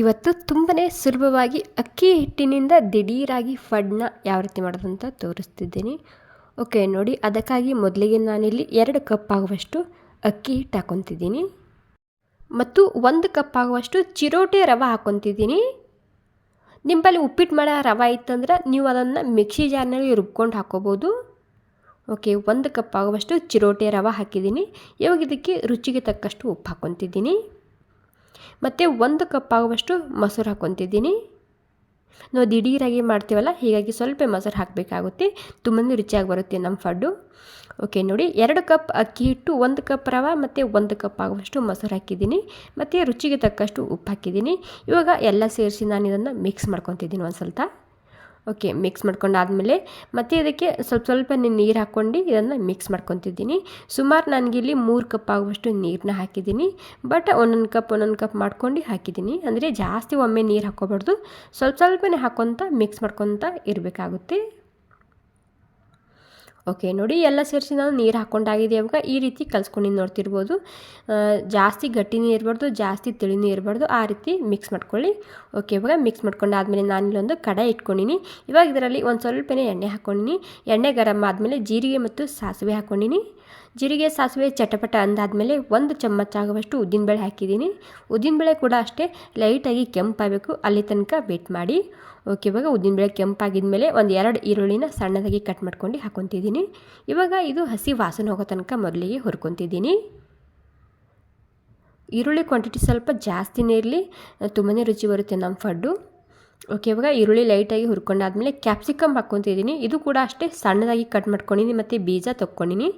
ಇವತ್ತು ತುಂಬಾ ಸುಲಭವಾಗಿ ಅಕ್ಕಿ ಹಿಟ್ಟಿನಿಂದ ದಿಢೀರಾಗಿ ಫಡ್ನ ಯಾವ ರೀತಿ ಮಾಡೋದು ಅಂತ ತೋರಿಸ್ತಿದ್ದೀನಿ. ಓಕೆ ನೋಡಿ, ಅದಕ್ಕಾಗಿ ಮೊದಲಿಗೆ ನಾನಿಲ್ಲಿ ಎರಡು ಕಪ್ ಆಗುವಷ್ಟು ಅಕ್ಕಿ ಹಿಟ್ಟು ಹಾಕೊತಿದ್ದೀನಿ ಮತ್ತು ಒಂದು ಕಪ್ ಆಗುವಷ್ಟು ಚಿರೋಟೆ ರವೆ ಹಾಕ್ಕೊತಿದ್ದೀನಿ. ನಿಂಬಲ್ಲಿ ಉಪ್ಪಿಟ್ಟು ಮಾಡೋ ರವೆ ಇತ್ತಂದ್ರೆ ನೀವು ಅದನ್ನು ಮಿಕ್ಸಿ ಜಾರ್ನಲ್ಲಿ ರುಬ್ಕೊಂಡು ಹಾಕ್ಕೋಬೋದು ಓಕೆ ಒಂದು ಕಪ್ ಆಗುವಷ್ಟು ಚಿರೋಟೆ ರವೆ ಹಾಕಿದ್ದೀನಿ. ಇವಾಗ ಇದಕ್ಕೆ ರುಚಿಗೆ ತಕ್ಕಷ್ಟು ಉಪ್ಪು ಹಾಕ್ಕೊತಿದ್ದೀನಿ. ಮತ್ತು ಒಂದು ಕಪ್ ಆಗುವಷ್ಟು ಮೊಸರು ಹಾಕ್ಕೊತಿದ್ದೀನಿ. ನಾವು ದಿಢೀರಾಗಿ ಮಾಡ್ತೀವಲ್ಲ, ಹೀಗಾಗಿ ಸ್ವಲ್ಪ ಮೊಸರು ಹಾಕಬೇಕಾಗುತ್ತೆ. ತುಂಬಾ ರುಚಿಯಾಗಿ ಬರುತ್ತೆ ನಮ್ಮ ಫಡ್ಡು. ಓಕೆ, ನೋಡಿ, ಎರಡು ಕಪ್ ಅಕ್ಕಿ ಹಿಟ್ಟು, ಒಂದು ಕಪ್ ರವೆ ಮತ್ತು ಒಂದು ಕಪ್ ಆಗುವಷ್ಟು ಮೊಸರು ಹಾಕಿದ್ದೀನಿ. ಮತ್ತು ರುಚಿಗೆ ತಕ್ಕಷ್ಟು ಉಪ್ಪು ಹಾಕಿದ್ದೀನಿ. ಇವಾಗ ಎಲ್ಲ ಸೇರಿಸಿ ನಾನು ಇದನ್ನು ಮಿಕ್ಸ್ ಮಾಡ್ಕೊತಿದ್ದೀನಿ ಒಂದು ಸ್ವಲ್ಪ ಓಕೆ ಮಿಕ್ಸ್ ಮಾಡ್ಕೊಂಡಾದಮೇಲೆ ಮತ್ತು ಇದಕ್ಕೆ ಸ್ವಲ್ಪ ಸ್ವಲ್ಪ ನೀರು ಹಾಕ್ಕೊಂಡು ಇದನ್ನು ಮಿಕ್ಸ್ ಮಾಡ್ಕೊತಿದ್ದೀನಿ. ಸುಮಾರು ನನಗಿಲ್ಲಿ ಮೂರು ಕಪ್ ಆಗುವಷ್ಟು ನೀರನ್ನ ಹಾಕಿದ್ದೀನಿ. ಬಟ್ ಒಂದೊಂದು ಕಪ್ ಒಂದೊಂದು ಕಪ್ ಮಾಡ್ಕೊಂಡು ಹಾಕಿದ್ದೀನಿ. ಅಂದರೆ ಜಾಸ್ತಿ ಒಮ್ಮೆ ನೀರು ಹಾಕ್ಕೋಬಾರ್ದು. ಸ್ವಲ್ಪ ಸ್ವಲ್ಪನೇ ಹಾಕ್ಕೊತ ಮಿಕ್ಸ್ ಮಾಡ್ಕೊತ ಇರಬೇಕಾಗುತ್ತೆ. ಓಕೆ, ನೋಡಿ ಎಲ್ಲ ಸೇರಿಸಿ ನಾನು ನೀರು ಹಾಕ್ಕೊಂಡಾಗಿದೆ ಇವಾಗ ಈ ರೀತಿ ಕಲ್ಸ್ಕೊಂಡಿದ್ದು ನೋಡ್ತಿರ್ಬೋದು. ಜಾಸ್ತಿ ಗಟ್ಟಿನೇ ಇರಬಾರ್ದು, ಜಾಸ್ತಿ ತಿಳಿನೂ ಇರಬಾರ್ದು, ಆ ರೀತಿ ಮಿಕ್ಸ್ ಮಾಡ್ಕೊಳ್ಳಿ. ಓಕೆ, ಇವಾಗ ಮಿಕ್ಸ್ ಮಾಡ್ಕೊಂಡಾದ್ಮೇಲೆ ನಾನು ಇಲ್ಲೊಂದು ಕಡಾಯಿ ಇಟ್ಕೊಂಡಿನಿ. ಇವಾಗ ಇದರಲ್ಲಿ ಒಂದು ಸ್ವಲ್ಪನೇ ಎಣ್ಣೆ ಹಾಕ್ಕೊಂಡಿನಿ ಎಣ್ಣೆ ಗರಮ್ ಆದಮೇಲೆ ಜೀರಿಗೆ ಮತ್ತು ಸಾಸಿವೆ ಹಾಕ್ಕೊಂಡಿನಿ ಜೀರಿಗೆ ಸಾಸಿವೆ ಚಟಪಟ ಅಂದಾದಮೇಲೆ ಒಂದು ಚಮಚ ಆಗುವಷ್ಟು ಉದ್ದಿನಬೇಳೆ ಹಾಕಿದ್ದೀನಿ. ಉದ್ದಿನಬೇಳೆ ಕೂಡ ಅಷ್ಟೇ ಲೈಟಾಗಿ ಕೆಂಪಾಗಬೇಕು. ಅಲ್ಲಿ ತನಕ ವೇಟ್ ಮಾಡಿ. ಓಕೆ ಇವಾಗ ಉದ್ದಿನಬೇಳೆ ಕೆಂಪಾಗಿದ ಮೇಲೆ ಒಂದು ಎರಡು ಈರುಳ್ಳಿನ ಸಣ್ಣದಾಗಿ ಕಟ್ ಮಾಡ್ಕೊಂಡು ಹಾಕೊತಿದ್ದೀನಿ. ಇವಾಗ ಇದು ಹಸಿ ವಾಸನೆ ಹೋಗೋ ತನಕ ಮೊದಲಿಗೆ ಹುರ್ಕೊತಿದ್ದೀನಿ. ಈರುಳ್ಳಿ ಕ್ವಾಂಟಿಟಿ ಸ್ವಲ್ಪ ಜಾಸ್ತಿನೇ ಇರಲಿ. ತುಂಬಾ ರುಚಿ ಬರುತ್ತೆ ನಮ್ಮ ಫಡ್ಡು. ಓಕೆ ಇವಾಗ ಈರುಳ್ಳಿ ಲೈಟಾಗಿ ಹುರ್ಕೊಂಡಾದ್ಮೇಲೆ ಕ್ಯಾಪ್ಸಿಕಮ್ ಹಾಕ್ಕೊತಿದ್ದೀನಿ. ಇದು ಕೂಡ ಅಷ್ಟೇ ಸಣ್ಣದಾಗಿ ಕಟ್ ಮಾಡ್ಕೊಂಡಿದ್ದೀನಿ ಮತ್ತು ಬೀಜ ತೊಗೊಂಡಿನಿ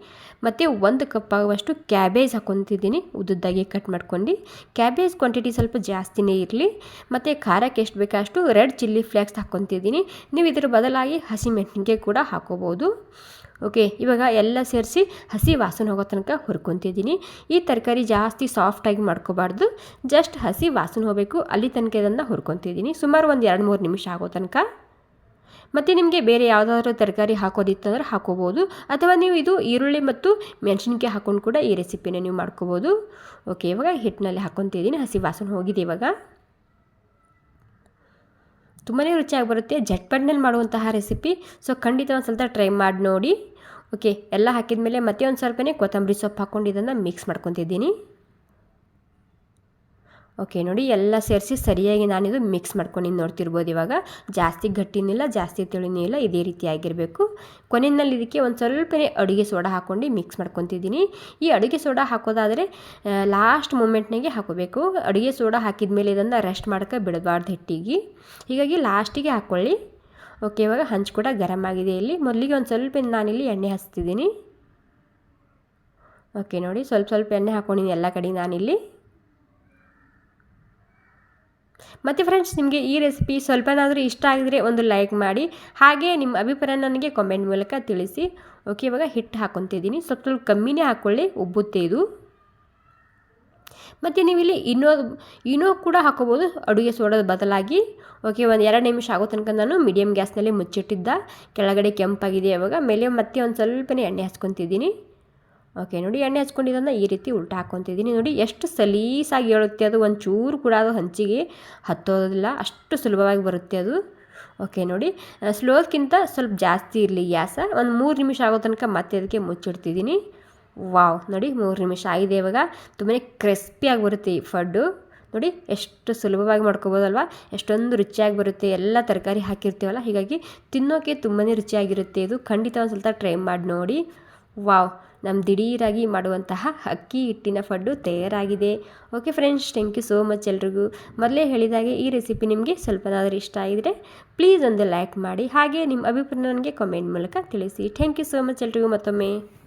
ಮತ್ತು ಒಂದು ಕಪ್ ಆಗುವಷ್ಟು ಕ್ಯಾಬೇಜ್ ಹಾಕ್ಕೊತಿದ್ದೀನಿ, ಉದ್ದುದ್ದಾಗಿ ಕಟ್ ಮಾಡ್ಕೊಂಡು. ಕ್ಯಾಬೇಜ್ ಕ್ವಾಂಟಿಟಿ ಸ್ವಲ್ಪ ಜಾಸ್ತಿನೇ ಇರಲಿ. ಮತ್ತು ಖಾರಕ್ಕೆ ಎಷ್ಟು ಬೇಕಷ್ಟು ರೆಡ್ ಚಿಲ್ಲಿ ಫ್ಲೇಕ್ಸ್ ಹಾಕ್ಕೊತಿದ್ದೀನಿ. ನೀವು ಇದರ ಬದಲಾಗಿ ಹಸಿಮೆಣಸಿನ್ಕಾಯಿ ಕೂಡ ಹಾಕೋಬೋದು. ಓಕೆ ಇವಾಗ ಎಲ್ಲ ಸೇರಿಸಿ ಹಸಿ ವಾಸನೆ ಹೋಗೋ ತನಕ ಹುರ್ಕೊತಿದ್ದೀನಿ. ಈ ತರಕಾರಿ ಜಾಸ್ತಿ ಸಾಫ್ಟಾಗಿ ಮಾಡ್ಕೋಬಾರ್ದು. ಜಸ್ಟ್ ಹಸಿ ವಾಸನೆ ಹೋಗಬೇಕು. ಅಲ್ಲಿ ತನಕ ಇದನ್ನು ಹುರ್ಕೊತಿದ್ದೀನಿ. ಸುಮಾರು ಒಂದು ಎರಡು ಮೂರು ನಿಮಿಷ ಆಗೋ ತನಕ. ಮತ್ತು ನಿಮಗೆ ಬೇರೆ ಯಾವುದಾದ್ರೂ ತರಕಾರಿ ಹಾಕೋದಿತ್ತಂದ್ರೆ ಹಾಕೋಬೋದು. ಅಥವಾ ನೀವು ಇದು ಈರುಳ್ಳಿ ಮತ್ತು ಮೆಣಸಿನ್ಕಾಯಿ ಹಾಕ್ಕೊಂಡು ಕೂಡ ಈ ರೆಸಿಪಿನ ನೀವು ಮಾಡ್ಕೋಬೋದು. ಓಕೆ ಇವಾಗ ಹಿಟ್ಟಿನಲ್ಲಿ ಹಾಕ್ಕೊತಿದ್ದೀನಿ ಹಸಿ ವಾಸನೆ ಹೋಗಿದೆ ಇವಾಗ. ತುಂಬಾ ರುಚಿಯಾಗಿ ಬರುತ್ತೆ. ಜಟ್ಪಟ್ನಲ್ಲಿ ಮಾಡುವಂತಹ ರೆಸಿಪಿ ಸೊ ಖಂಡಿತ ಒಂದು ಸ್ವಲ್ಪ ಟ್ರೈ ಮಾಡಿ ನೋಡಿ. ಓಕೆ ಎಲ್ಲ ಹಾಕಿದ ಮೇಲೆ ಮತ್ತೆ ಒಂದು ಸ್ವಲ್ಪನೇ ಕೊತ್ತಂಬರಿ ಸೊಪ್ಪು ಹಾಕ್ಕೊಂಡು ಇದನ್ನು ಮಿಕ್ಸ್ ಮಾಡ್ಕೊತಿದ್ದೀನಿ. ಓಕೆ ನೋಡಿ ಎಲ್ಲ ಸೇರಿಸಿ ಸರಿಯಾಗಿ ನಾನಿದು ಮಿಕ್ಸ್ ಮಾಡ್ಕೊಂಡು ನೋಡ್ತಿರ್ಬೋದು ಇವಾಗ. ಜಾಸ್ತಿ ಗಟ್ಟಿನಿಲ್ಲ ಜಾಸ್ತಿ ತಿಳಿನೂ ಇಲ್ಲ, ಇದೇ ರೀತಿ ಆಗಿರಬೇಕು. ಕೊನೆಯಲ್ಲಿ ಇದಕ್ಕೆ ಒಂದು ಸ್ವಲ್ಪನೇ ಅಡುಗೆ ಸೋಡಾ ಹಾಕ್ಕೊಂಡು ಮಿಕ್ಸ್ ಮಾಡ್ಕೊತಿದ್ದೀನಿ. ಈ ಅಡುಗೆ ಸೋಡಾ ಹಾಕೋದಾದರೆ ಲಾಸ್ಟ್ ಮೂಮೆಂಟ್ನಾಗೆ ಹಾಕೋಬೇಕು. ಅಡುಗೆ ಸೋಡಾ ಹಾಕಿದ ಮೇಲೆ ಇದನ್ನು ರೆಸ್ಟ್ ಮಾಡೋಕ್ಕೆ ಬಿಡಬಾರ್ದು ಹಿಟ್ಟಿಗೆ. ಹೀಗಾಗಿ ಲಾಸ್ಟಿಗೆ ಹಾಕ್ಕೊಳ್ಳಿ ಓಕೆ ಇವಾಗ ಹಂಚು ಕೂಡ ಗರಮ್ ಆಗಿದೆ ಇಲ್ಲಿ. ಮೊದಲಿಗೆ ಒಂದು ಸ್ವಲ್ಪ ನಾನಿಲ್ಲಿ ಎಣ್ಣೆ ಹಚ್ತಿದ್ದೀನಿ. ಓಕೆ ನೋಡಿ ಸ್ವಲ್ಪ ಸ್ವಲ್ಪ ಎಣ್ಣೆ ಹಾಕ್ಕೊಂಡಿದ್ದೀನಿ ಎಲ್ಲ ಕಡೆ ನಾನಿಲ್ಲಿ. ಮತ್ತು ಫ್ರೆಂಡ್ಸ್ ನಿಮಗೆ ಈ ರೆಸಿಪಿ ಸ್ವಲ್ಪನಾದರೂ ಇಷ್ಟ ಆಗಿದರೆ ಒಂದು ಲೈಕ್ ಮಾಡಿ. ಹಾಗೆ ನಿಮ್ಮ ಅಭಿಪ್ರಾಯ ನನಗೆ ಕಾಮೆಂಟ್ ಮೂಲಕ ತಿಳಿಸಿ. ಓಕೆ ಇವಾಗ ಹಿಟ್ಟು ಹಾಕ್ಕೊತಿದ್ದೀನಿ ಸ್ವಲ್ಪ ಸ್ವಲ್ಪ ಕಮ್ಮಿನೇ ಹಾಕ್ಕೊಳ್ಳಿ ಉಬ್ಬುತ್ತೆ ಇದು. ಮತ್ತು ನೀವು ಇಲ್ಲಿ ಇನ್ನೋ ಇನ್ನೂ ಕೂಡ ಹಾಕೋಬೋದು. ಅಡುಗೆ ಸೋಡದ ಬದಲಾಗಿ. ಓಕೆ ಒಂದು ಎರಡು ನಿಮಿಷ ಆಗೋ ತನಕ ನಾನು ಮೀಡಿಯಮ್ ಗ್ಯಾಸ್ನಲ್ಲಿ ಮುಚ್ಚಿಟ್ಟಿದ್ದ. ಕೆಳಗಡೆ ಕೆಂಪಾಗಿದೆ ಇವಾಗ. ಮೇಲೆ ಮತ್ತೆ ಒಂದು ಸ್ವಲ್ಪನೇ ಎಣ್ಣೆ ಹಚ್ಕೊತಿದ್ದೀನಿ ಓಕೆ, ನೋಡಿ ಎಣ್ಣೆ ಹಚ್ಕೊಂಡಿದ್ದನ್ನು ಈ ರೀತಿ ಉಲ್ಟ ಹಾಕ್ಕೊತಿದ್ದೀನಿ ನೋಡಿ ಎಷ್ಟು ಸಲೀಸಾಗಿ ಹೇಳುತ್ತೆ ಅದು ಒಂದು ಚೂರು ಕೂಡ ಅದು ಹಂಚಿಗೆ ಹತ್ತೋದಿಲ್ಲ, ಅಷ್ಟು ಸುಲಭವಾಗಿ ಬರುತ್ತೆ ಅದು. ಓಕೆ, ನೋಡಿ ಸ್ಲೋದ್ಕಿಂತ ಸ್ವಲ್ಪ ಜಾಸ್ತಿ ಇರಲಿ ಗ್ಯಾಸ. ಒಂದು ಮೂರು ನಿಮಿಷ ಆಗೋ ತನಕ ಮತ್ತೆ ಅದಕ್ಕೆ ಮುಚ್ಚಿಡ್ತಿದ್ದೀನಿ. ವಾವ್, ನೋಡಿ ಮೂರು ನಿಮಿಷ ಆಗಿದೆ ಇವಾಗ. ತುಂಬಾ ಕ್ರಿಸ್ಪಿಯಾಗಿ ಬರುತ್ತೆ ಈ ಫಡ್ಡು ನೋಡಿ, ಎಷ್ಟು ಸುಲಭವಾಗಿ ಮಾಡ್ಕೋಬೋದಲ್ವ? ಎಷ್ಟೊಂದು ರುಚಿಯಾಗಿ ಬರುತ್ತೆ. ಎಲ್ಲ ತರಕಾರಿ ಹಾಕಿರ್ತೀವಲ್ಲ, ಹೀಗಾಗಿ ತಿನ್ನೋಕೆ ತುಂಬಾ ರುಚಿಯಾಗಿರುತ್ತೆ ಇದು. ಖಂಡಿತ ಒಂದು ಸ್ವಲ್ಪ ಟ್ರೈ ಮಾಡಿ ನೋಡಿ. ವಾವ್ ನಮ್ಮ ದಿಢೀರಾಗಿ ಮಾಡುವಂತಹ ಅಕ್ಕಿ ಹಿಟ್ಟಿನ ಫಡ್ಡು ತಯಾರಾಗಿದೆ. Okay friends thank you so much ಎಲ್ರಿಗೂ. ಮೊದಲೇ ಹೇಳಿದಾಗೆ ಈ ರೆಸಿಪಿ ನಿಮಗೆ ಸ್ವಲ್ಪನಾದರೂ ಇಷ್ಟ ಆಗಿದರೆ ಪ್ಲೀಸ್ ಒಂದು ಲೈಕ್ ಮಾಡಿ. ಹಾಗೆ ನಿಮ್ಮ ಅಭಿಪ್ರಾಯ ನನಗೆ ಕಮೆಂಟ್ ಮೂಲಕ ತಿಳಿಸಿ. ಥ್ಯಾಂಕ್ ಯು ಸೋ ಮಚ್ ಎಲ್ರಿಗೂ ಮತ್ತೊಮ್ಮೆ.